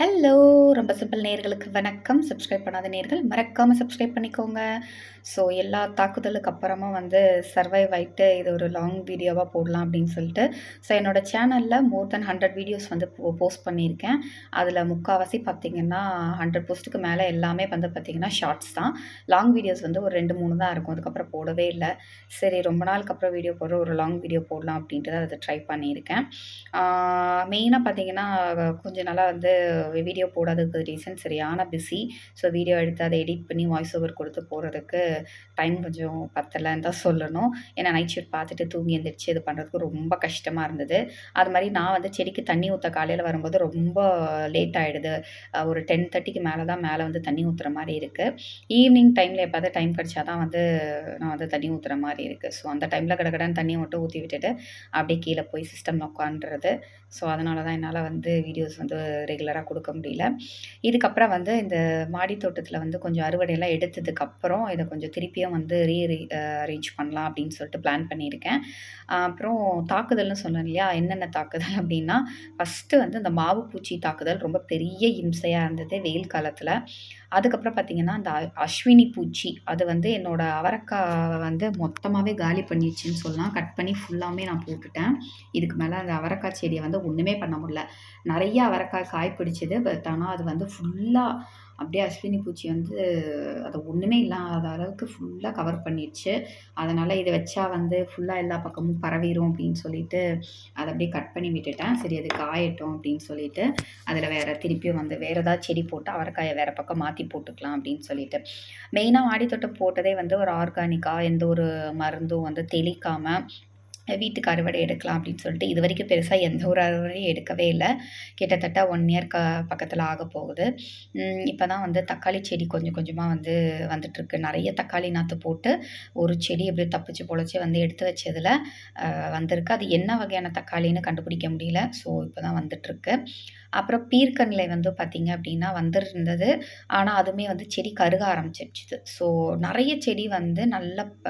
Hello! ரொம்ப simple நேர்களுக்கு வணக்கம். சப்ஸ்கிரைப் பண்ணாத நேர்கள் மறக்காமல் சப்ஸ்கிரைப் பண்ணிக்கோங்க. ஸோ எல்லா தாக்குதலுக்கு அப்புறமா வந்து சர்வைவ் ஆயிட்டு இது ஒரு லாங் வீடியோவாக போடலாம் அப்படின்னு சொல்லிட்டு, ஸோ என்னோட சேனலில் மோர் தென் 100 வீடியோஸ் வந்து போ போஸ்ட் பண்ணியிருக்கேன். அதில் முக்கால்வாசி பார்த்தீங்கன்னா, 100 போஸ்ட்டுக்கு மேலே எல்லாமே வந்து பார்த்தீங்கன்னா, ஷார்ட்ஸ் தான். லாங் வீடியோஸ் வந்து ஒரு 2, 3 தான் இருக்கும். அதுக்கப்புறம் போடவே இல்லை சரி ரொம்ப நாளுக்கு அப்புறம் வீடியோ போடுறோம். ஒரு லாங் வீடியோ போடலாம் அப்படின்ட்டு தான் அத ட்ரை பண்ணியிருக்கேன். மெயினாக பார்த்தீங்கன்னா, கொஞ்ச நாளாக வந்து வீடியோ போடாததுக்கு ரீசன் சரியான பிஸி. ஸோ வீடியோ எடுத்து அதை எடிட் பண்ணி வாய்ஸ் ஓவர் கொடுத்து போகிறதுக்கு டைம் கொஞ்சம் பத்தலைன்னு தான் சொல்லணும். ஏன்னா நைட் ஷூட் பார்த்துட்டு தூங்கி எழுந்திரிச்சு இது பண்ணுறதுக்கு ரொம்ப கஷ்டமாக இருந்தது. அது மாதிரி நான் வந்து செடிக்கு தண்ணி ஊற்ற காலையில் வரும்போது ரொம்ப லேட் ஆகிடுது ஒரு டென் தேர்ட்டிக்கு மேலே தான் மேலே வந்து தண்ணி ஊற்றுற மாதிரி இருக்குது ஈவினிங் டைமில் எப்போது டைம் கிடைச்சா தான் வந்து நான் வந்து தண்ணி ஊற்றுற மாதிரி இருக்குது ஸோ அந்த டைமில் கடகடன்னு தண்ணி மட்டும் ஊற்றி விட்டுட்டு, அப்படியே கீழே போய் சிஸ்டம் உட்காந்துறது. ஸோ அதனால தான் என்னால் வந்து வீடியோஸ் வந்து ரெகுலராக கொடுக்க முடியல. இதுக்கப்புறம் வந்து இந்த மாடி தோட்டத்தில் வந்து கொஞ்சம் அறுவடையெல்லாம் எடுத்ததுக்கப்புறம், இதை கொஞ்சம் திருப்பியும் வந்து ரீ அரேஞ்ச் பண்ணலாம் அப்படின்னு சொல்லிட்டு பிளான் பண்ணியிருக்கேன். அப்புறம் தாக்குதல்னு சொன்னேன் இல்லையா? என்னென்ன தாக்குதல் அப்படின்னா, ஃபர்ஸ்ட்டு வந்து இந்த மாவு பூச்சி தாக்குதல் ரொம்ப பெரிய இம்சையாக இருந்தது வெயில் காலத்தில் அதுக்கப்புறம் பார்த்தீங்கன்னா, இந்த அஸ்வினி பூச்சி அது வந்து என்னோடய அவரக்காவ வந்து மொத்தமாகவே காலி பண்ணிடுச்சின்னு சொல்லலாம். கட் பண்ணி ஃபுல்லாமே நான் போட்டுட்டேன். இதுக்கு மேலே அந்த அவரக்காய் செடியை வந்து ஒன்றுமே பண்ண முடியல. நிறைய அவரக்காய் காய் பிடிச்சது. பட் ஆனால் அது வந்து ஃபுல்லாக அப்படியே அஸ்வினி பூச்சி வந்து அதை ஒன்றுமே இல்லாத அளவுக்கு ஃபுல்லாக கவர் பண்ணிடுச்சு அதனால் இதை வச்சா வந்து ஃபுல்லாக எல்லா பக்கமும் பரவிடும் அப்படின்னு சொல்லிட்டு, அதை அப்படியே கட் பண்ணி விட்டுட்டேன். சரி அது காயட்டும் அப்படின்னு சொல்லிட்டு, அதில் வேறு திருப்பியும் வந்து வேறு ஏதாவது செடி போட்டு அவரைக்காயை வேறு பக்கம் மாற்றி போட்டுக்கலாம் அப்படின்னு சொல்லிட்டு. மெயினாக மாடித்தோட்டம் போட்டதே வந்து ஒரு ஆர்கானிக்காக எந்த ஒரு மருந்தும் வந்து தெளிக்காமல் வீட்டுக்கு அறுவடை எடுக்கலாம் அப்படின்னு சொல்லிட்டு, இது வரைக்கும் பெருசாக எந்த ஒரு அறுவடையும் எடுக்கவே இல்லை கிட்டத்தட்ட ஒன் இயர் க பக்கத்தில் ஆகப்போகுது. போகுது இப்போ தான் வந்து தக்காளி செடி கொஞ்சம் கொஞ்சமாக வந்து வந்துட்டுருக்கு. நிறைய தக்காளி நாற்று போட்டு, ஒரு செடி அப்படியே தப்பிச்சு பொழைச்சி வந்து எடுத்து வச்சதில் வந்திருக்கு. அது என்ன வகையான தக்காளின்னு கண்டுபிடிக்க முடியல. ஸோ இப்போ தான் வந்துட்டுருக்கு. அப்புறம் பீர்க்கனிலை வந்து பார்த்திங்க அப்படின்னா வந்துருந்தது ஆனால் அதுவுமே வந்து செடி கருக ஆரம்பிச்சிருச்சுது. ஸோ நிறைய செடி வந்து நல்லா ப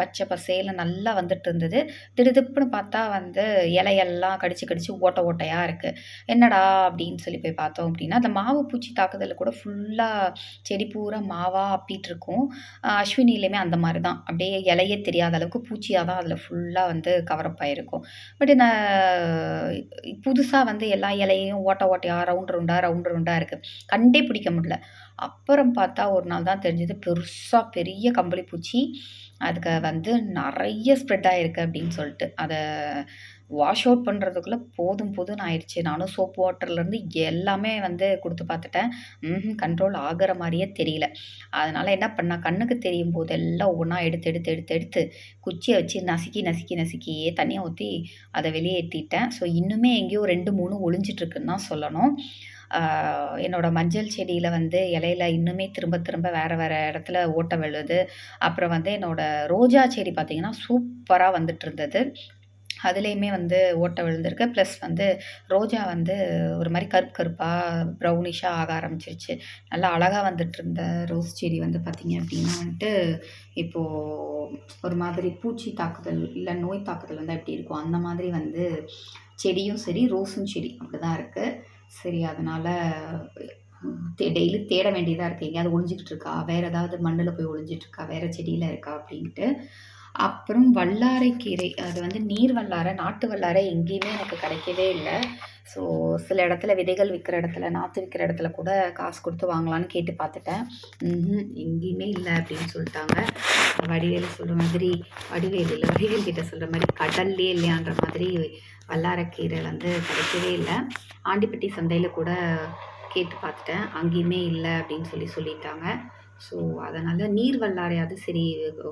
பச்சை பசேல நல்லா வந்துட்டு இருந்தது. திடுதிப்புன்னு பார்த்தா வந்து இலையெல்லாம் கடிச்சு கடிச்சு ஓட்டை ஓட்டையாக இருக்குது என்னடா அப்படின்னு சொல்லி போய் பார்த்தோம் அப்படின்னா, அந்த மாவு பூச்சி தாக்குதலில் கூட ஃபுல்லாக செடி பூரா மாவாக அப்பிட்டுருக்கும். அஸ்வினிலையுமே அந்த மாதிரி தான். அப்படியே இலையே தெரியாத அளவுக்கு பூச்சியாக தான் அதில் ஃபுல்லாக வந்து கவரப் ஆகிருக்கும் பட் இந்த புதுசாக வந்து எல்லா இலையும் ஓட்ட ஓட்டையாக ரவுண்ட் ரவுண்டாக ரவுண்ட் ரவுண்டாக இருக்குது கண்டே பிடிக்க முடியல. அப்புறம் பார்த்தா ஒரு நாள் தான் தெரிஞ்சது பெருசாக பெரிய கம்பளி பூச்சி. அதுக்கு வந்து நிறைய ஸ்ப்ரெட் ஆகிருக்கு அப்படின்னு சொல்லிட்டு. அதை வாஷ் அவுட் பண்ணுறதுக்குள்ளே போதும் போதும்னு ஆயிடுச்சு. நானும் சோப் வாட்டர்லேருந்து எல்லாமே வந்து கொடுத்து பார்த்துட்டேன். கண்ட்ரோல் ஆகிற மாதிரியே தெரியல. அதனால் என்ன பண்ணேன், கண்ணுக்கு தெரியும் போது எல்லாம் ஒவ்வொன்றா எடுத்து எடுத்து எடுத்து எடுத்து குச்சியை வச்சு நசுக்கி நசுக்கி நசுக்கியே தண்ணிய ஊற்றி அதை வெளியேற்றிட்டேன் ஸோ இன்னுமே எங்கேயோ 2, 3 ஒளிஞ்சிட்டுருக்குன்னு தான் சொல்லணும். என்னோடய என்னோட மஞ்சள் செடியில் வந்து இலையில இன்னுமே திரும்ப திரும்ப வேறு வேறு இடத்துல ஓட்டை விழுது. அப்புறம் வந்து என்னோடய ரோஜா செடி பார்த்திங்கன்னா சூப்பராக வந்துட்டு இருந்தது. அதுலேயுமே வந்து ஓட்டை விழுந்திருக்கு. ப்ளஸ் வந்து ரோஜா வந்து ஒரு மாதிரி கருப்பு கருப்பாக ப்ரௌனிஷாக ஆக ஆரம்பிச்சிருச்சு. நல்லா அழகாக வந்துட்டு இருந்த ரோஸ் செடி வந்து பார்த்திங்க அப்படின்னா வந்துட்டு, இப்போது ஒரு மாதிரி பூச்சி தாக்குதல், இல்லை நோய் தாக்குதல் வந்து எப்படி இருக்கும்? அந்த மாதிரி வந்து செடியும் சரி, ரோஸும் சரி அப்படிதான் இருக்குது சரி அதனால டெய்லி தேட வேண்டியதாக இருக்குது எங்கேயாவது ஒழிஞ்சிக்கிட்டு இருக்கா? வேறு ஏதாவது மண்ணில் போய் ஒளிஞ்சிட்டு இருக்கா? வேறு செடியில இருக்கா? அப்படின்ட்டு. அப்புறம் வல்லாரைக்கீரை அது வந்து நீர் வல்லாரை, நாட்டு வல்லாரை எங்கேயுமே எனக்கு கிடைக்கவே இல்லை ஸோ சில இடத்துல விதைகள் விற்கிற இடத்துல, நாற்று விற்கிற இடத்துல கூட காசு கொடுத்து வாங்கலான்னு கேட்டு பார்த்துட்டேன். எங்கேயுமே இல்லை அப்படின்னு சொல்லிட்டாங்க வடிவேலு சொல்கிற மாதிரி வடிவேலு இல்லை வடிவேல் கிட்ட சொல்கிற மாதிரி கடல்லேயே இல்லையான்ற மாதிரி வல்லாரக்கீரை வந்து கிடைக்கவே இல்லை ஆண்டிப்பட்டி சந்தையில் கூட கேட்டு பார்த்துட்டேன். அங்கேயுமே இல்லை அப்படின்னு சொல்லி சொல்லிட்டாங்க. ஸோ அதனால் நீர் வல்லாரையாவது சரி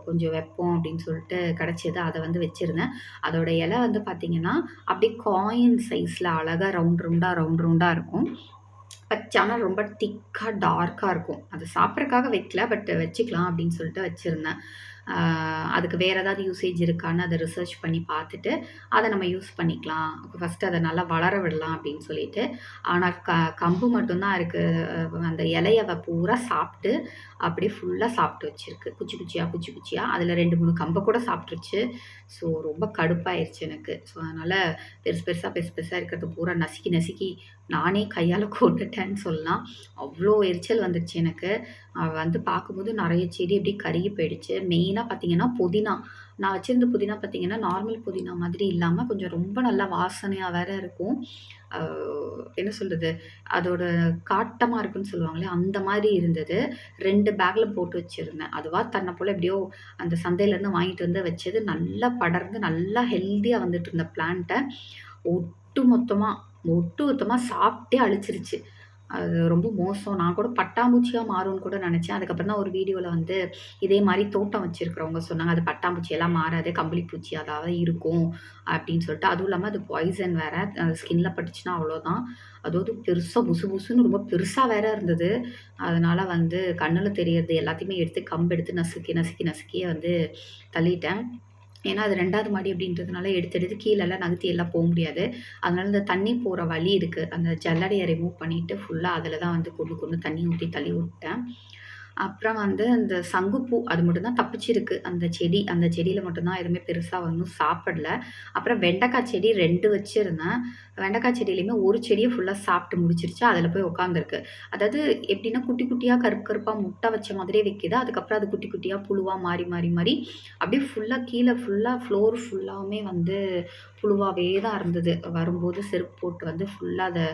கொஞ்சம் வைப்போம் அப்படின்னு சொல்லிட்டு கிடச்சது அதை வந்து வச்சுருந்தேன் அதோட இலை வந்து பார்த்தீங்கன்னா, அப்படியே காயின் சைஸில் அழகாக ரவுண்ட் ரவுண்டாக ரவுண்ட் ரவுண்டாக இருக்கும். பட் ரொம்ப திக்காக டார்க்காக இருக்கும். அது சாப்பிட்றக்காக வைக்கல. பட் வச்சுக்கலாம் அப்படின்னு சொல்லிட்டு வச்சுருந்தேன் அதுக்கு வேறு ஏதாவது யூசேஜ் இருக்கான்னு அதை ரிசர்ச் பண்ணி பார்த்துட்டு அதை நம்ம யூஸ் பண்ணிக்கலாம். ஃபஸ்ட்டு அதை நல்லா வளர விடலாம் அப்படின்னு சொல்லிட்டு. ஆனால் க கம்பு மட்டும்தான் இருக்குது அந்த இலையவை பூரா சாப்பிட்டு அப்படியே ஃபுல்லாக சாப்பிட்டு வச்சுருக்கு. குச்சி குச்சியாக குச்சி குச்சியாக அதில் ரெண்டு மூணு கம்பை கூட சாப்பிட்ருச்சு ஸோ ரொம்ப கடுப்பாயிருச்சு எனக்கு. ஸோ அதனால் பெருசு பெருசாக பெருசு பெருசாக இருக்கிறது பூரா நசுக்கி நசுக்கி நானே கையால் கொண்டுட்டேன்னு சொல்லலாம். அவ்வளோ எரிச்சல் வந்துடுச்சு எனக்கு. வந்து பார்க்கும்போது நிறைய செடி அப்படியே கருகி போயிடுச்சு. மெயின் மெயினாக பார்த்தீங்கன்னா புதினா. நான் வச்சுருந்த புதினா பார்த்தீங்கன்னா நார்மல் புதினா மாதிரி இல்லாமல் கொஞ்சம் ரொம்ப நல்லா வாசனையாக வேற இருக்கும். என்ன சொல்கிறது அதோட காட்டமாக இருக்குன்னு சொல்லுவாங்களே அந்த மாதிரி இருந்தது. ரெண்டு பேக்கில் போட்டு வச்சுருந்தேன். அதுவாக தன்னை போல் எப்படியோ அந்த சந்தையிலேருந்து வாங்கிட்டு வந்து வச்சது. நல்லா படர்ந்து நல்லா ஹெல்த்தியாக வந்துட்டு இருந்த பிளான்ட்டை ஒட்டு மொத்தமாக ஒட்டு மொத்தமாக சாப்பிட்டே அழிச்சிருச்சு. அது ரொம்ப மோசம். நான் கூட பட்டாம்பூச்சியாக மாறும்னு கூட நினச்சேன். அதுக்கப்புறம் தான் ஒரு வீடியோவில் வந்து இதே மாதிரி தோட்டம் வச்சுருக்கிறவங்க சொன்னாங்க. அது பட்டாம்பூச்சியெல்லாம் மாறாது. கம்பளிப்பூச்சி அதாவது தான் இருக்கும் அப்படின்னு சொல்லிட்டு. அதுவும் இல்லாமல் அது பாய்சன் வேறு. ஸ்கின்ல பட்டுச்சுன்னா அவ்வளோதான் அதாவது பெருசாக புசு புசுன்னு ரொம்ப பெருசாக வேற இருந்தது. அதனால் வந்து கண்ணில் தெரியறது எல்லாத்தையுமே எடுத்து கம்பு எடுத்து நசுக்கி நசுக்கி நசுக்கியே வந்து தள்ளிட்டேன். ஏன்னா அது ரெண்டாவது மாடி அப்படின்றதுனால எடுத்து எடுத்து கீழெல்லாம் நகர்த்தி எல்லாம் போக முடியாது. அதனால இந்த தண்ணி போகிற வழி இருக்குது அந்த ஜல்லடையை ரிமூவ் பண்ணிவிட்டு ஃபுல்லாக அதில் தான் வந்து கொண்டு கொண்டு தண்ணி ஊற்றி தள்ளி விட்டேன் அப்புறம் வந்து அந்த சங்குப்பூ அது மட்டும்தான் தப்பிச்சிருக்கு. அந்த செடி அந்த செடியில் மட்டும்தான் எதுவுமே பெருசாக ஒன்றும் சாப்பிடல. அப்புறம் வெண்டைக்காய் செடி ரெண்டு வச்சுருந்தேன். வெண்டைக்காய் செடியிலையுமே ஒரு செடியை ஃபுல்லாக சாப்பிட்டு முடிச்சிருச்சு. அதில் போய் உட்காந்துருக்கு அதாவது எப்படின்னா குட்டி குட்டியாக கருப்பு கருப்பாக முட்டை வச்ச மாதிரியே வைக்கிது. அதுக்கப்புறம் அது குட்டி குட்டியாக புழுவாக மாறி மாறி மாறி அப்படியே ஃபுல்லாக கீழே ஃபுல்லாக ஃப்ளோர் ஃபுல்லாகவுமே வந்து புழுவாகவே தான் இருந்தது. வரும்போது செருப்பு போட்டு வந்து ஃபுல்லாக அதை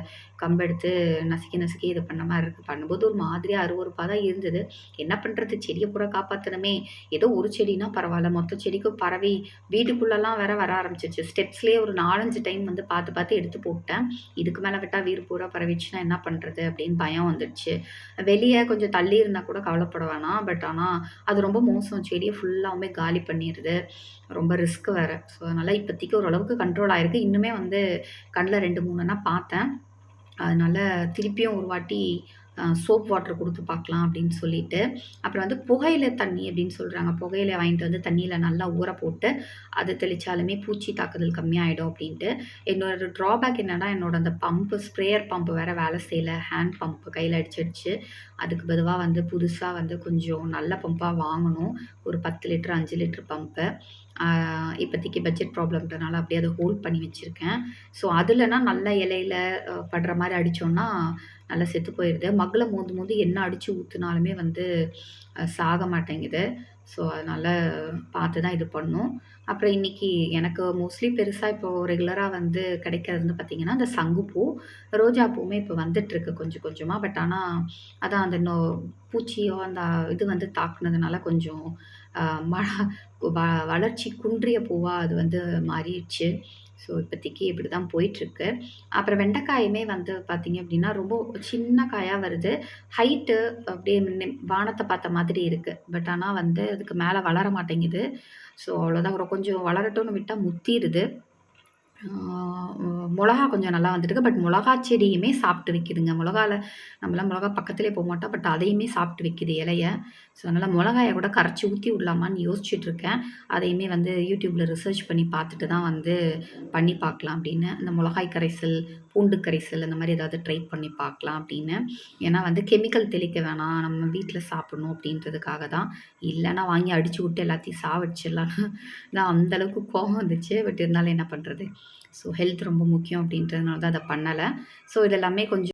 கம்பெடுத்து நசுக்கி நசுக்கி இது பண்ண மாதிரி இருக்குது பண்ணும்போது ஒரு மாதிரியாக அருவறுப்பாக தான் இருந்தது. என்ன பண்ணுறது செடியை பூரா காப்பாற்றணுமே ஏதோ ஒரு செடினா பரவாயில்ல. மொத்த செடிக்கும் பறவை வீட்டுக்குள்ளெல்லாம் வேற வர ஆரம்பிச்சிச்சு ஸ்டெப்ஸ்லேயே ஒரு நாலஞ்சு டைம் வந்து பார்த்து பார்த்து எடுத்து போட்டேன். இதுக்கு மேலே விட்டால் வீடு பூரா பரவிச்சுன்னா என்ன பண்ணுறது அப்படின்னு பயம் வந்துடுச்சு. வெளியே கொஞ்சம் தள்ளி இருந்தால் கூட கவலைப்பட வேணாம். பட் ஆனால் அது ரொம்ப மோசம். செடியை ஃபுல்லாகவுமே காலி பண்ணிடுது. ரொம்ப ரிஸ்க் வேறு. ஸோ அதனால் இப்போதைக்கு ஓரளவுக்கு கண்ட்ரோல் ஆகிருக்கு இன்னுமே வந்து கண்ணில் ரெண்டு மூணுன்னா பார்த்தேன். அதனால் திருப்பியும் ஒரு வாட்டி சோப் வாட்டர் கொடுத்து பார்க்கலாம் அப்படின்னு சொல்லிட்டு அப்புறம் வந்து புகையில தண்ணி அப்படின்னு சொல்கிறாங்க புகையில வாங்கிட்டு வந்து தண்ணியில் நல்லா ஊற போட்டு அது தெளித்தாலுமே பூச்சி தாக்குதல் கம்மியாயிடும் அப்படின்ட்டு. என்னோட ட்ராபேக் என்னென்னா என்னோட அந்த பம்பு ஸ்ப்ரேயர் பம்பு வேறு வேலை செய்யலை. ஹேண்ட் பம்பு கையில் அடிச்சிடுச்சு. அதுக்கு பொதுவாக வந்து புதுசாக வந்து கொஞ்சம் நல்ல பம்பாக வாங்கணும். ஒரு பத்து லிட்டர் அஞ்சு லிட்டர் பம்பு இப்போதைக்கு பட்ஜெட் ப்ராப்ளம்ன்றனால அப்படியே அதை ஹோல்ட் பண்ணி வச்சுருக்கேன். ஸோ அதுலனா நல்ல இலையில படுற மாதிரி அடித்தோன்னா நல்லா செத்து போயிடுது மகளை மோந்து மோந்து என்ன அடித்து ஊற்றுனாலுமே வந்து சாக மாட்டேங்குது. ஸோ அதனால் பார்த்து தான் இது பண்ணும். அப்புறம் இன்றைக்கி எனக்கு மோஸ்ட்லி பெருசாக இப்போது ரெகுலராக வந்து கிடைக்கிறது வந்து பார்த்திங்கன்னா அந்த சங்குப்பூ ரோஜா பூவுமே இப்போ வந்துட்டுருக்கு கொஞ்சம் கொஞ்சமாக பட் ஆனால் அதான் அந்த நோ பூச்சியோ அந்த இது வந்து தாக்குனதுனால கொஞ்சம் வளர்ச்சி குன்றிய பூவாக அது வந்து மாறிடுச்சு. ஸோ இப்போதைக்கு இப்படி தான் போயிட்டுருக்கு. அப்புறம் வெண்டைக்காயுமே வந்து பார்த்திங்க அப்படின்னா ரொம்ப சின்ன காயாக வருது. ஹைட்டு அப்படியே வானத்தை பார்த்த மாதிரி இருக்குது பட் ஆனால் வந்து அதுக்கு மேலே வளர மாட்டேங்குது. ஸோ அவ்வளோதான் கொஞ்சம் வளரட்டும்னு விட்டால் முத்திடுது மிளகா கொஞ்சம் நல்லா வந்துருக்கு. பட் மிளகா செடியுமே சாப்பிட்டு வைக்கிதுங்க. மிளகால நம்மளாம் மிளகா பக்கத்துலேயே போக மாட்டோம். பட் அதையுமே சாப்பிட்டு வைக்கிது இலையை. ஸோ அதனால் மிளகாயை கூட கரைச்சி ஊற்றி விடலாமான்னு யோசிச்சுட்ருக்கேன் அதையுமே வந்து யூடியூப்பில் ரிசர்ச் பண்ணி பார்த்துட்டு தான் வந்து பண்ணி பார்க்கலாம் அப்படின்னு. இந்த மிளகாய் கரைசல் பூண்டு கரைசல் அந்த மாதிரி ஏதாவது ட்ரை பண்ணி பார்க்கலாம் அப்படின்னு. ஏன்னா வந்து கெமிக்கல் தெளிக்க வேணாம். நம்ம வீட்டில் சாப்பிட்ணும் அப்படின்றதுக்காக தான். இல்லைன்னா வாங்கி அடித்து விட்டு எல்லாத்தையும் சாவடிச்சிடலான்னு நான் அந்தளவுக்கு கோபம் வந்துச்சு. பட் இருந்தாலும் என்ன பண்ணுறது ஸோ ஹெல்த் ரொம்ப முக்கியம் அப்படின்றதுனால தான் அதை பண்ணலை. ஸோ இதெல்லாமே கொஞ்சம்